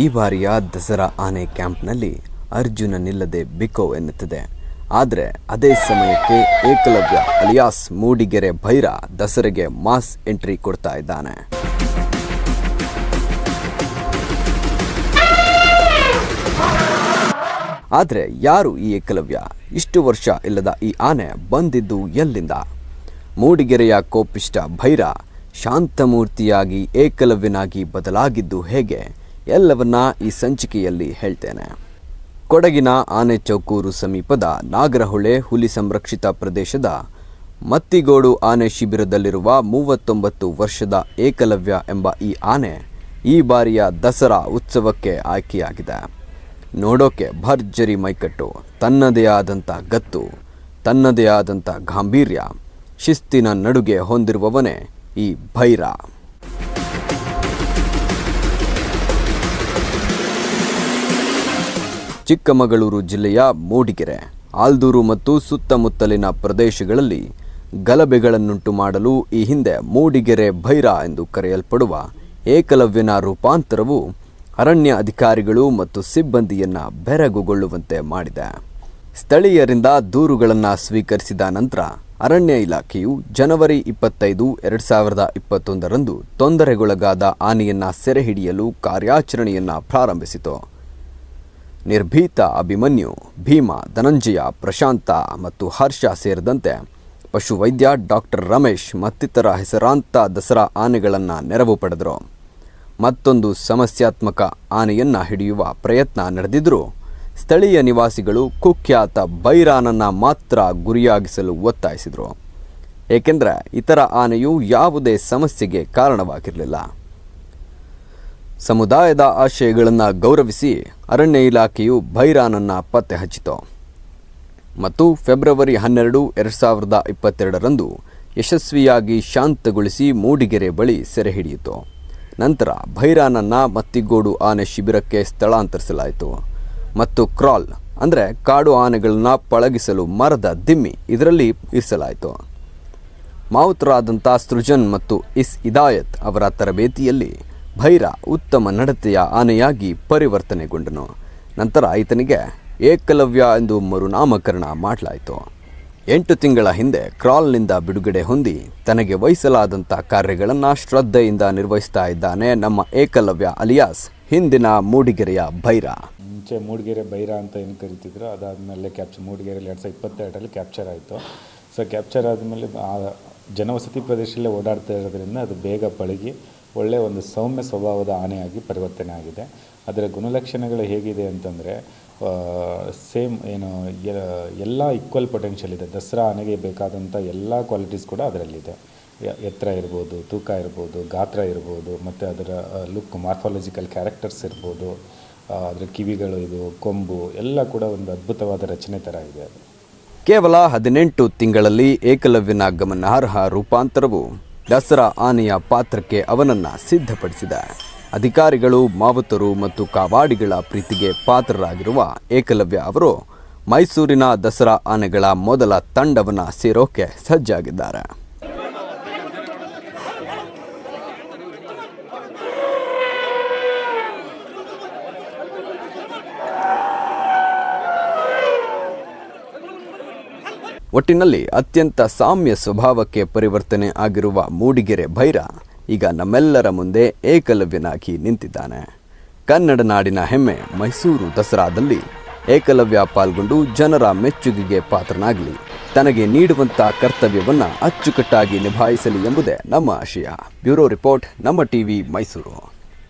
ಈ ಬಾರಿಯ ದಸರಾ ಆನೆ ಕ್ಯಾಂಪ್ನಲ್ಲಿ ಅರ್ಜುನ ನಿಲ್ಲದೆ ಬಿಕೋ ಎನ್ನುತ್ತದೆ. ಆದರೆ ಅದೇ ಸಮಯಕ್ಕೆ ಏಕಲವ್ಯ ಅಲಿಯಾಸ್ ಮೂಡಿಗೆರೆ ಭೈರ ದಸರೆಗೆ ಮಾಸ್ ಎಂಟ್ರಿ ಕೊಡ್ತಾ ಇದ್ದಾನೆ. ಆದರೆ ಯಾರು ಈ ಏಕಲವ್ಯ? ಇಷ್ಟು ವರ್ಷ ಇಲ್ಲದ ಈ ಆನೆ ಬಂದಿದ್ದು ಎಲ್ಲಿಂದ? ಮೂಡಿಗೆರೆಯ ಕೋಪಿಷ್ಟ ಭೈರ ಶಾಂತಮೂರ್ತಿಯಾಗಿ ಏಕಲವ್ಯನಾಗಿ ಬದಲಾಗಿದ್ದು ಹೇಗೆ? ಎಲ್ಲವನ್ನ ಈ ಸಂಚಿಕೆಯಲ್ಲಿ ಹೇಳ್ತೇನೆ. ಕೊಡಗಿನ ಆನೆ ಚೌಕೂರು ಸಮೀಪದ ನಾಗರಹೊಳೆ ಹುಲಿ ಸಂರಕ್ಷಿತ ಪ್ರದೇಶದ ಮತ್ತಿಗೋಡು ಆನೆ ಶಿಬಿರದಲ್ಲಿರುವ ಮೂವತ್ತೊಂಬತ್ತು ವರ್ಷದ ಏಕಲವ್ಯ ಎಂಬ ಈ ಆನೆ ಈ ಬಾರಿಯ ದಸರಾ ಉತ್ಸವಕ್ಕೆ ಆಯ್ಕೆಯಾಗಿದೆ. ನೋಡೋಕೆ ಭರ್ಜರಿ ಮೈಕಟ್ಟು, ತನ್ನದೇ ಆದಂಥ ಗತ್ತು, ತನ್ನದೇ ಆದಂಥ ಗಾಂಭೀರ್ಯ, ಶಿಸ್ತಿನ ನಡುಗೆ ಹೊಂದಿರುವವನೇ ಈ ಭೈರ. ಚಿಕ್ಕಮಗಳೂರು ಜಿಲ್ಲೆಯ ಮೂಡಿಗೆರೆ, ಆಲ್ದೂರು ಮತ್ತು ಸುತ್ತಮುತ್ತಲಿನ ಪ್ರದೇಶಗಳಲ್ಲಿ ಗಲಭೆಗಳನ್ನುಂಟು ಮಾಡಲು ಈ ಹಿಂದೆ ಮೂಡಿಗೆರೆ ಭೈರ ಎಂದು ಕರೆಯಲ್ಪಡುವ ಏಕಲವ್ಯನ ರೂಪಾಂತರವು ಅರಣ್ಯ ಅಧಿಕಾರಿಗಳು ಮತ್ತು ಸಿಬ್ಬಂದಿಯನ್ನ ಬೆರಗುಗೊಳ್ಳುವಂತೆ ಮಾಡಿದೆ. ಸ್ಥಳೀಯರಿಂದ ದೂರುಗಳನ್ನು ಸ್ವೀಕರಿಸಿದ ನಂತರ ಅರಣ್ಯ ಇಲಾಖೆಯು ಜನವರಿ ಇಪ್ಪತ್ತೈದು, ಎರಡು ಸಾವಿರದ ಇಪ್ಪತ್ತೊಂದರಂದು ತೊಂದರೆಗೊಳಗಾದ ಆನೆಯನ್ನು ಸೆರೆಹಿಡಿಯಲು ಕಾರ್ಯಾಚರಣೆಯನ್ನು ಪ್ರಾರಂಭಿಸಿತು. ನಿರ್ಭೀತ ಅಭಿಮನ್ಯು, ಭೀಮ, ಧನಂಜಯ, ಪ್ರಶಾಂತ ಮತ್ತು ಹರ್ಷ ಸೇರಿದಂತೆ ಪಶುವೈದ್ಯ ಡಾಕ್ಟರ್ ರಮೇಶ್ ಮತ್ತಿತರ ಹೆಸರಾಂತ ದಸರಾ ಆನೆಗಳನ್ನು ನೆರವು ಪಡೆದರು. ಮತ್ತೊಂದು ಸಮಸ್ಯಾತ್ಮಕ ಆನೆಯನ್ನು ಹಿಡಿಯುವ ಪ್ರಯತ್ನ ನಡೆದಿದ್ದರೂ ಸ್ಥಳೀಯ ನಿವಾಸಿಗಳು ಕುಖ್ಯಾತ ಬೈರಾನನ್ನು ಮಾತ್ರ ಗುರಿಯಾಗಿಸಲು ಒತ್ತಾಯಿಸಿದರು. ಏಕೆಂದರೆ ಇತರ ಆನೆಯು ಯಾವುದೇ ಸಮಸ್ಯೆಗೆ ಕಾರಣವಾಗಿರಲಿಲ್ಲ. ಸಮುದಾಯದ ಆಶಯಗಳನ್ನು ಗೌರವಿಸಿ ಅರಣ್ಯ ಇಲಾಖೆಯು ಭೈರಾನನ್ನು ಪತ್ತೆ ಹಚ್ಚಿತು. ಮತ್ತು ಫೆಬ್ರವರಿ ಹನ್ನೆರಡು, ಎರಡು ಸಾವಿರದ ಇಪ್ಪತ್ತೆರಡರಂದು ಯಶಸ್ವಿಯಾಗಿ ಶಾಂತಗೊಳಿಸಿ ಮೂಡಿಗೆರೆ ಬಳಿ ಸೆರೆ ಹಿಡಿಯಿತು. ನಂತರ ಭೈರಾನನ್ನು ಮತ್ತಿಗೋಡು ಆನೆ ಶಿಬಿರಕ್ಕೆ ಸ್ಥಳಾಂತರಿಸಲಾಯಿತು. ಮತ್ತು ಕ್ರಾಲ್, ಅಂದರೆ ಕಾಡು ಆನೆಗಳನ್ನು ಪಳಗಿಸಲು ಮರದ ದಿಮ್ಮಿ ಇದರಲ್ಲಿ ಇರಿಸಲಾಯಿತು. ಮಾವುತರಾದಂಥ ಸೃಜನ್ ಮತ್ತು ಇಸ್ ಇದಾಯತ್ ಅವರ ತರಬೇತಿಯಲ್ಲಿ ಭೈರ ಉತ್ತಮ ನಡತೆಯ ಆನೆಯಾಗಿ ಪರಿವರ್ತನೆಗೊಂಡನು. ನಂತರ ಈತನಿಗೆ ಏಕಲವ್ಯ ಎಂದು ಮರುನಾಮಕರಣ ಮಾಡಲಾಯಿತು. ಎಂಟು ತಿಂಗಳ ಹಿಂದೆ ಕ್ರಾಲ್ನಿಂದ ಬಿಡುಗಡೆ ಹೊಂದಿ ತನಗೆ ವಹಿಸಲಾದಂಥ ಕಾರ್ಯಗಳನ್ನು ಶ್ರದ್ಧೆಯಿಂದ ನಿರ್ವಹಿಸ್ತಾ ಇದ್ದಾನೆ ನಮ್ಮ ಏಕಲವ್ಯ ಅಲಿಯಾಸ್, ಹಿಂದಿನ ಮೂಡಿಗೆರೆಯ ಭೈರ. ಮುಂಚೆ ಮೂಡಿಗೆರೆ ಭೈರ ಅಂತ ಏನು ಕರಿತಿದ್ರು, ಅದಾದಮೇಲೆ ಕ್ಯಾಪ್ಚರ್ ಮೂಡಿಗೆರೆಯಲ್ಲಿ ಎರಡು ಸಾವಿರದ ಇಪ್ಪತ್ತೆರಡರಲ್ಲಿ ಕ್ಯಾಪ್ಚರ್ ಆಯಿತು. ಸೊ ಕ್ಯಾಪ್ಚರ್ ಆದಮೇಲೆ ಜನವಸತಿ ಪ್ರದೇಶದಲ್ಲೇ ಓಡಾಡ್ತಾ ಇರೋದ್ರಿಂದ ಅದು ಬೇಗ ಪಳಗಿ ಒಳ್ಳೆಯ ಒಂದು ಸೌಮ್ಯ ಸ್ವಭಾವದ ಆನೆಯಾಗಿ ಪರಿವರ್ತನೆ ಆಗಿದೆ. ಅದರ ಗುಣಲಕ್ಷಣಗಳು ಹೇಗಿದೆ ಅಂತಂದರೆ ಸೇಮ್ ಏನು, ಎಲ್ಲ ಈಕ್ವಲ್ ಪೊಟೆನ್ಷಿಯಲ್ ಇದೆ. ದಸರಾ ಆನೆಗೆ ಬೇಕಾದಂಥ ಎಲ್ಲ ಕ್ವಾಲಿಟೀಸ್ ಕೂಡ ಅದರಲ್ಲಿದೆ. ಎತ್ತರ ಇರ್ಬೋದು, ತೂಕ ಇರ್ಬೋದು, ಗಾತ್ರ ಇರ್ಬೋದು, ಮತ್ತು ಅದರ ಲುಕ್ ಮಾರ್ಫಾಲಜಿಕಲ್ ಕ್ಯಾರೆಕ್ಟರ್ಸ್ ಇರ್ಬೋದು ಅದರ ಕಿವಿಗಳು ಇದು, ಕೊಂಬು, ಎಲ್ಲ ಕೂಡ ಒಂದು ಅದ್ಭುತವಾದ ರಚನೆ ಥರ ಇದೆ. ಕೇವಲ ಹದಿನೆಂಟು ತಿಂಗಳಲ್ಲಿ ಏಕಲವ್ಯನ ಗಮನಾರ್ಹ ರೂಪಾಂತರವು ದಸರಾ ಆನೆಯ ಪಾತ್ರಕ್ಕೆ ಅವನನ್ನ ಸಿದ್ಧಪಡಿಸಿದ. ಅಧಿಕಾರಿಗಳು, ಮಾವುತರು ಮತ್ತು ಕಾವಾಡಿಗಳ ಪ್ರೀತಿಗೆ ಪಾತ್ರರಾಗಿರುವ ಏಕಲವ್ಯ ಅವರು ಮೈಸೂರಿನ ದಸರಾ ಆನೆಗಳ ಮೊದಲ ತಂಡವನ್ನ ಸೇರೋಕೆ ಸಜ್ಜಾಗಿದ್ದಾರೆ. ಒಟ್ಟಿನಲ್ಲಿ ಅತ್ಯಂತ ಸಾಮ್ಯ ಸ್ವಭಾವಕ್ಕೆ ಪರಿವರ್ತನೆ ಆಗಿರುವ ಮೂಡಿಗೆರೆ ಭೈರ ಈಗ ನಮ್ಮೆಲ್ಲರ ಮುಂದೆ ಏಕಲವ್ಯನಾಗಿ ನಿಂತಿದ್ದಾನೆ. ಕನ್ನಡ ನಾಡಿನ ಹೆಮ್ಮೆ ಮೈಸೂರು ದಸರಾದಲ್ಲಿ ಏಕಲವ್ಯ ಪಾಲ್ಗೊಂಡು ಜನರ ಮೆಚ್ಚುಗೆಗೆ ಪಾತ್ರನಾಗಲಿ. ತನಗೆ ನೀಡುವಂಥ ಕರ್ತವ್ಯವನ್ನು ಅಚ್ಚುಕಟ್ಟಾಗಿ ನಿಭಾಯಿಸಲಿ ಎಂಬುದೇ ನಮ್ಮ ಆಶಯ. ಬ್ಯೂರೋ ರಿಪೋರ್ಟ್, ನಮ್ಮ ಟಿವಿ ಮೈಸೂರು.